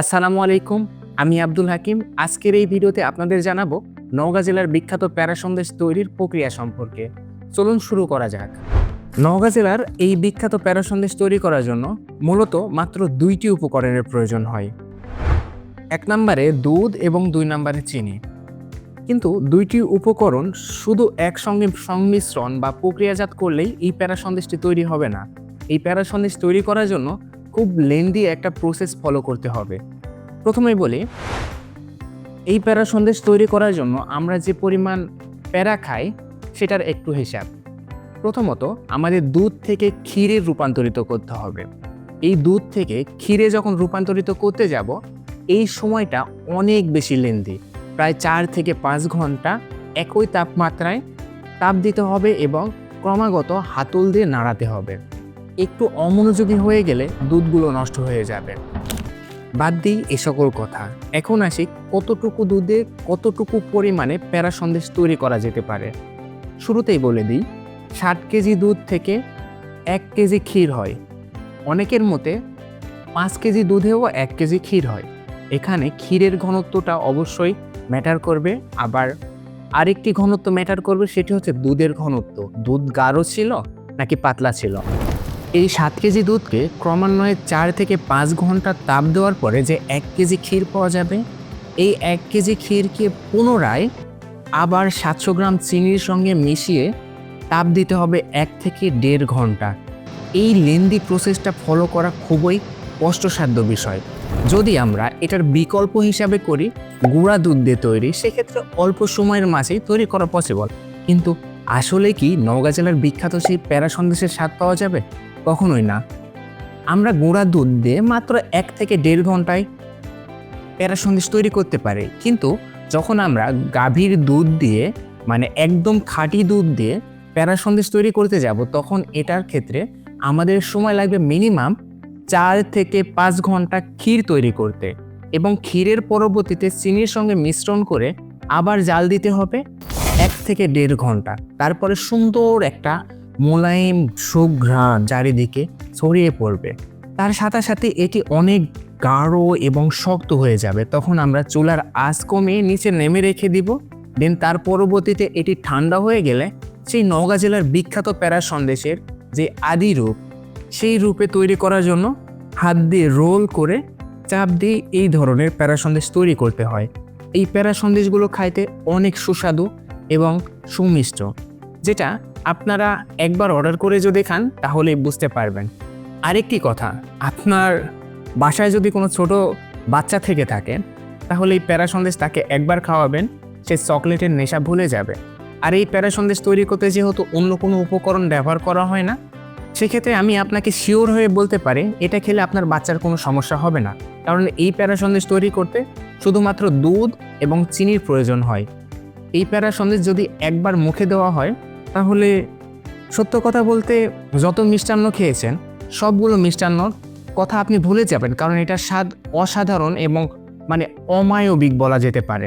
আসসালামু আলাইকুম, আমি আব্দুল হাকিম। আজকের এই ভিডিওতে আপনাদের জানাব নওগাঁ জেলার বিখ্যাত প্যারা সন্দেশ তৈরির প্রক্রিয়া সম্পর্কে। চলুন শুরু করা যাক। নওগাঁ জেলার এই বিখ্যাত প্যারা সন্দেশ তৈরি করার জন্য মূলত মাত্র দুইটি উপকরণের প্রয়োজন হয়। এক নম্বরে দুধ এবং দুই নম্বরে চিনি। কিন্তু দুইটি উপকরণ শুধু একসঙ্গে সংমিশ্রণ বা প্রক্রিয়াজাত করলেই এই প্যারা সন্দেশটি তৈরি হবে না। এই প্যারা সন্দেশ তৈরি করার জন্য খুব লেন্দি একটা প্রসেস ফলো করতে হবে। প্রথমেই বলি, এই প্যারা সন্দেশ তৈরি করার জন্য আমরা যে পরিমাণ প্যারা খাই, সেটার একটু হিসাব। প্রথমত আমাদের দুধ থেকে ক্ষীরে রূপান্তরিত করতে হবে। এই দুধ থেকে ক্ষীরে যখন রূপান্তরিত করতে যাব, এই সময়টা অনেক বেশি লেন্দি প্রায় চার থেকে পাঁচ ঘণ্টা একই তাপমাত্রায় তাপ দিতে হবে এবং ক্রমাগত হাতল দিয়ে নাড়াতে হবে। একটু অমনোযোগী হয়ে গেলে দুধগুলো নষ্ট হয়ে যাবে। বাদ দিই এ সকল কথা। এখন আসি কতটুকু দুধে কতটুকু পরিমাণে প্যারা সন্দেশ তৈরি করা যেতে পারে। শুরুতেই বলে দিই, ষাট কেজি দুধ থেকে এক কেজি ক্ষীর হয়। অনেকের মতে পাঁচ কেজি দুধেও এক কেজি ক্ষীর হয়। এখানে ক্ষীরের ঘনত্বটা অবশ্যই ম্যাটার করবে। আবার আরেকটি ঘনত্ব ম্যাটার করবে, সেটি হচ্ছে দুধের ঘনত্ব। দুধ গাঢ় ছিল নাকি পাতলা ছিল? এই সাত কেজি দুধকে ক্রমান্বয়ে চার থেকে পাঁচ ঘণ্টা তাপ দেওয়ার পরে যে এক কেজি ক্ষীর পাওয়া যাবে, এই এক কেজি ক্ষীরকে পুনরায় আবার সাতশো গ্রাম চিনির সঙ্গে মিশিয়ে তাপ দিতে হবে এক থেকে দেড় ঘণ্টা। এই লেন্দি প্রসেসটা ফলো করা খুবই কষ্টসাধ্য বিষয়। যদি আমরা এটার বিকল্প হিসাবে করি, গুঁড়া দুধ দিয়ে তৈরি, সেক্ষেত্রে অল্প সময়ের মাঝেই তৈরি করা পসিবল কিন্তু আসলে কি নওগাঁ জেলার বিখ্যাত সেই প্যারা সন্দেশের স্বাদ পাওয়া যাবে? কখনোই না। আমরা গুঁড়া দুধ দিয়ে মাত্র এক থেকে দেড় ঘন্টায় প্যারা সন্দেশ তৈরি করতে পারি। কিন্তু যখন আমরা গাভীর দুধ দিয়ে মানে একদম খাঁটি দুধ দিয়ে প্যারা সন্দেশ তৈরি করতে যাব, তখন এটার ক্ষেত্রে আমাদের সময় লাগবে মিনিমাম চার থেকে পাঁচ ঘণ্টা ক্ষীর তৈরি করতে এবং ক্ষীরের পরবর্তীতে চিনির সঙ্গে মিশ্রণ করে আবার জাল দিতে হবে এক থেকে দেড় ঘণ্টা তারপরে সুন্দর একটা মোলায়েম সুঘ্রাণ চারিদিকে ছড়িয়ে পড়বে। তার সাথে সাথে এটি অনেক গাঢ় এবং শক্ত হয়ে যাবে। তখন আমরা চুলার আঁচ কমিয়ে নিচে নেমে রেখে দিব। দেন তার পরবর্তীতে এটি ঠান্ডা হয়ে গেলে সেই নওগাঁ জেলার বিখ্যাত প্যারা সন্দেশের যে আদি রূপ, সেই রূপে তৈরি করার জন্য হাত দিয়ে রোল করে চাপ দিয়ে এই ধরনের প্যারা সন্দেশ তৈরি করতে হয়। এই প্যারা সন্দেশগুলো খাইতে অনেক সুস্বাদু এবং সুমিষ্ট, যেটা আপনারা একবার অর্ডার করে যদি খান তাহলেই বুঝতে পারবেন। আরেকটি কথা, আপনার বাসায় যদি কোনো ছোট বাচ্চা থেকে থাকে, তাহলে এই প্যারা সন্দেশ তাকে একবার খাওয়াবেন, সে চকলেটের নেশা ভুলে যাবে। আর এই প্যারা সন্দেশ তৈরি করতে যেহেতু অন্য কোনো উপকরণ ব্যবহার করা হয় না, সেক্ষেত্রে আমি আপনাকে শিওর হয়ে বলতে পারি, এটা খেলে আপনার বাচ্চার কোনো সমস্যা হবে না। কারণ এই প্যারা সন্দেশ তৈরি করতে শুধুমাত্র দুধ এবং চিনির প্রয়োজন হয়। এই প্যারা সন্দেশ যদি একবার মুখে দেওয়া হয় তাহলে সত্য কথা বলতে যত মিষ্টান্ন খেয়েছেন, সবগুলো মিষ্টান্নর কথা আপনি ভুলে যাবেন, কারণ এটা স্বাদ অসাধারণ এবং মানে অমায়বিক বলা যেতে পারে।